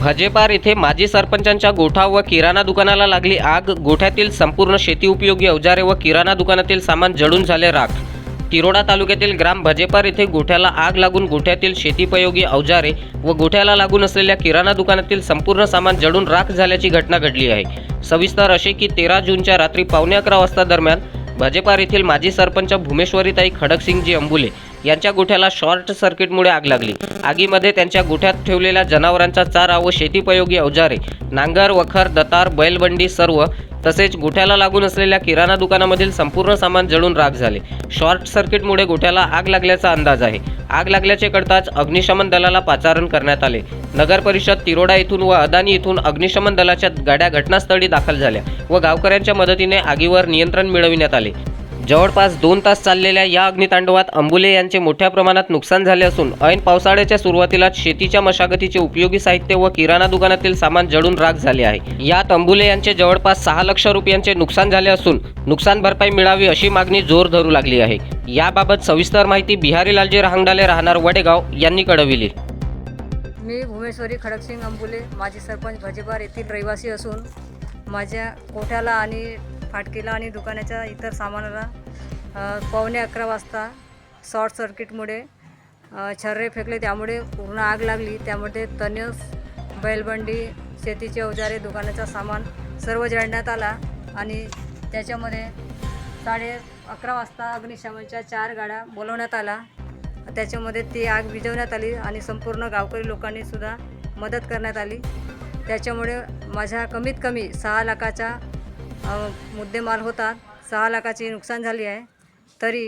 भजेपार येथे माजी सरपंचांच्या गोठा व किराणा दुकानाला लागली आग. गोठ्यातील संपूर्ण शेती उपयोगी अवजारे व किराणा दुकानातील सामान जळून झाले राख. तिरोडा तालुक्यातील ग्राम भजेपार येथे गोठ्याला आग लागून गोठ्यातील शेतीपयोगी अवजारे व गोठ्याला लागून असलेल्या किराणा दुकानातील संपूर्ण सामान जळून राख झाल्याची घटना घडली आहे. सविस्तर असे की तेरा जूनच्या रात्री पावणे अकरा वाजता दरम्यान भजेपार येथील माजी सरपंच भूमेश्वरीताई खडकसिंगजी अंबुले यांच्या गोठ्याला शॉर्ट सर्किटमुळे आग लागली. आगीमध्ये त्यांच्या गोठ्यात ठेवलेल्या जनावरांचा चारा व शेतीपयोगी अवजारे नांगर वखर दतार बैलबंडी सर्व तसेच गोठ्याला लागून असलेल्या किराणा दुकानामधील संपूर्ण सामान जळून राख झाले. शॉर्ट सर्किटमुळे गोठ्याला आग लागल्याचा अंदाज आहे. आग लागल्याचे कळताच अग्निशमन दलाला पाचारण करण्यात आले. नगर परिषद तिरोडा येथून व अदानी येथून अग्निशमन दलाच्या गाड्या घटनास्थळी दाखल झाल्या व गावकऱ्यांच्या मदतीने आगीवर नियंत्रण मिळविण्यात आले. जवळपास दोन तास चाललेल्या या अग्नितांडवात अंबुले यांचे मोठ्या प्रमाणात नुकसान झाले असून ऐन पावसाळ्याच्या सुरुवातीला शेतीच्या मशागतीचे उपयोगी साहित्य व किराणा दुकानातील सामान जळून राख झाले आहे. यात अंबुले यांचे जवळपास सहा लक्ष रुपयांचे नुकसान झाले असून नुकसान भरपाई मिळावी अशी मागणी जोर धरू लागली आहे. याबाबत सविस्तर माहिती बिहारी लालजी रहांगडाले राहणार वडेगाव यांनी कळविली. मी भुमेश्वरी खडकसिंग अंबुले माजी सरपंच भजेबार येथील रहिवासी असून माझ्या कोठ्याला आणि फाटकेला आणि दुकानाच्या इतर सामानाला पावणे अकरा वाजता शॉर्ट सर्किटमुळे छर्रे फेकले. त्यामुळे पूर्ण आग लागली. त्यामध्ये तनस बैलबंडी शेतीचे अवजारे दुकानाचा सामान सर्व जळण्यात आला आणि त्याच्यामध्ये साडे अकरा वाजता अग्निशमनच्या चार गाड्या बोलवण्यात आला त्याच्यामध्ये ती आग विझवण्यात आली आणि संपूर्ण गावकरी लोकांनी सुद्धा मदत करण्यात आली. त्याच्यामुळे माझ्या कमीत कमी सहा लाखाच्या मुद्देमाल होता सहा लाखाची नुकसान झाली आहे. तरी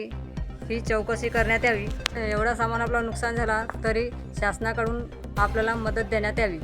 ही चौकशी करण्यात यावी. एवढा सामान आपला नुकसान झाला तरी शासनाकडून आपल्याला मदत देण्यात यावी.